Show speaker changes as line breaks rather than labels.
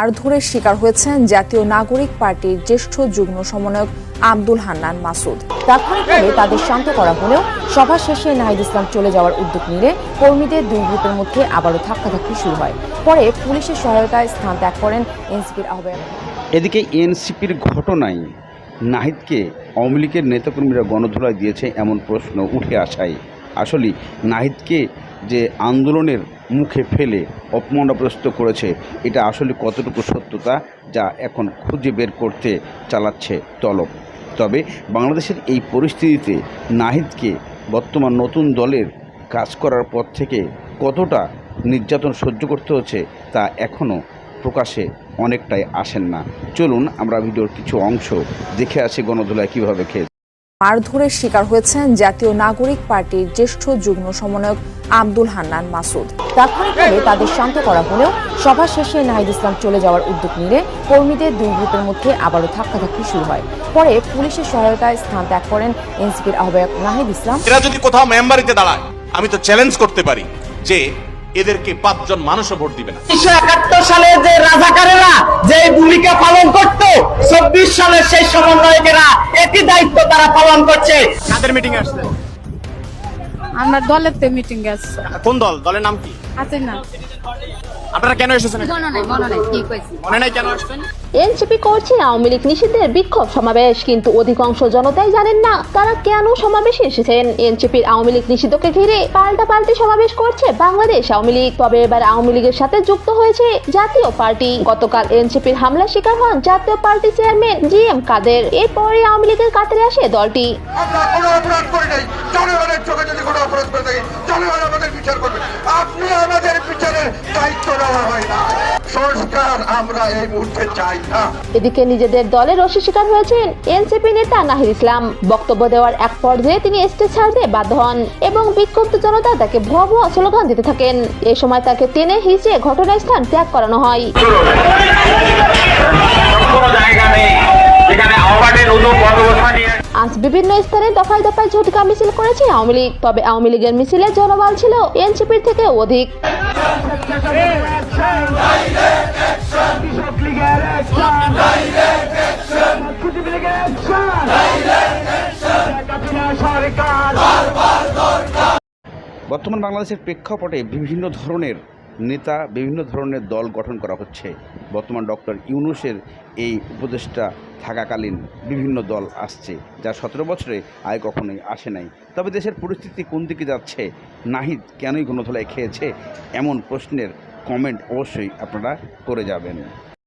মারধরের শিকার হয়েছেন জাতীয় নাগরিক পার্টির জ্যেষ্ঠ যুগ্ম সমন্বয়ক আব্দুল হান্নান মাসুদ। তাৎক্ষণিকভাবে তাদের শান্ত করা হলেও সভা শেষে নাহিদ ইসলাম চলে যাওয়ার উদ্যোগ নিলে কর্মীদের দুই গ্রুপের মধ্যে আবারও ধাক্কাধাক্কি শুরু হয়। পরে পুলিশের সহায়তায় স্থান ত্যাগ করেন এনসিপির আহ্বায়ক।
এদিকে এনসিপির ঘটনায় নাহিদকে আওয়ামী লীগের নেতাকর্মীরা গণধোলায় দিয়েছে এমন প্রশ্ন উঠে আসায়। আসলে নাহিদকে যে আন্দোলনের মুখে ফেলে অপমানগ্রস্ত করেছে। এটা আসলে কতটুকু সত্যতা যা এখন খুঁজে বের করতে চালাচ্ছে তলব। তবে বাংলাদেশের এই পরিস্থিতিতে নাহিদকে বর্তমান নতুন দলের কাজ করার পর থেকে কতটা নির্যাতন সহ্য করতে হচ্ছে তা এখনও প্রকাশে অনেকটাই আসেন না। চলুন আমরা ভিডিওর কিছু অংশ দেখে আসি গণধোলায় কীভাবে খেয়ে
মারধরের শিকার হয়েছেন জাতীয় নাগরিক পার্টির জ্যেষ্ঠ যুগ্ম সমন্বয়ক আব্দুল হান্নান মাসুদ। তাৎক্ষণিকভাবে তাদের শান্ত করা হলেও সভা শেষে নাহিদ ইসলাম চলে যাওয়ার উদ্যোগ নিলে কর্মীদের দুই গ্রুপের মধ্যে আবারও ধাক্কাধাক্কি শুরু হয়। পরে পুলিশের সহায়তায় স্থান ত্যাগ করেন এনসিপির আহ্বায়ক নাহিদ ইসলাম।
এরা যদি কোথাও মেম্বারিতে দাঁড়ায় আমি তো চ্যালেঞ্জ করতে পারি যে এদেরকে পাঁচজন মানুষও ভোট দিবে না।
উনিশশো একাত্তর সালে যে রাজাকারেরা যে ভূমিকা পালন করত চব্বিশ সালের সেই সমন্বয়কেরা একই দায়িত্ব তারা পালন করছে?
কাদের মিটিং আসছে?
আমরা দলের তে মিটিং গেছে
কোন দল? দলের নাম কি?
আছে না
আপনারা কেন এসেছেন?
মনে নাই মনে নাই কি কইছি
মনে নাই কেন আসছেন
এনসিপি করছে আওয়ামী লীগ নিষিদ্ধের বিক্ষোভ সমাবেশ কিন্তু অধিকাংশ জনতাই জানেন না তারা কেন সমাবেশে এসেছেন। এনসিপির আওয়ামী লীগ নিষিদ্ধকে ঘিরে পাল্টা পাল্টি সমাবেশ করছে বাংলাদেশ আওয়ামী লীগ। তবে এবার আওয়ামী লীগের সাথে যুক্ত হয়েছে জাতীয় পার্টি। গতকাল এনসিপির হামলার শিকার হন Jatiya party chairman G M Quader. এরপরে আওয়ামী লীগের কাতারে আসে দলটি।
আমরা কোনো অপরাধ করি নাই। জনগণের চোখে যদি কোনো অপরাধ করে থাকি জনগণ আমাদের বিচার করবে। আপনি আমাদের বিচারের
এদিকে নিজেদের দলের রশি শিকার হয়েছেন এনসিপি নেতা নাহির ইসলাম। বক্তব্য দেওয়ার এক পর্যায়ে তিনি স্টেজ ছাড়তে বাধ্য হন এবং বিক্ষুব্ধ জনতা তাকে ভুয়া ভুয়া স্লোগান দিতে থাকেন। এ সময় তাকে টেনে হিঁচড়ে ঘটনাস্থান ত্যাগ করানো হয়। বিভিন্ন স্থানে দফায় দফায় ঝটকা মিছিল করেছে আওয়ামী লীগ। তবে আওয়ামী লীগের মিছিলে জনবল ছিল এনসিপির থেকে অধিক।
বর্তমান বাংলাদেশের প্রেক্ষাপটে বিভিন্ন ধরনের নেতা বিভিন্ন ধরনের দল গঠন করা হচ্ছে। বর্তমান ডক্টর ইউনুসের এই উপদেষ্টা থাকাকালীন বিভিন্ন দল আসছে, যা সতেরো বছরে আয় কখনোই আসে নাই। তবে দেশের পরিস্থিতি কোন দিকে যাচ্ছে, নাহিদ কেনই কোনো ধলায় খেয়েছে, এমন প্রশ্নের কমেন্ট অবশ্যই আপনারা করে যাবেন।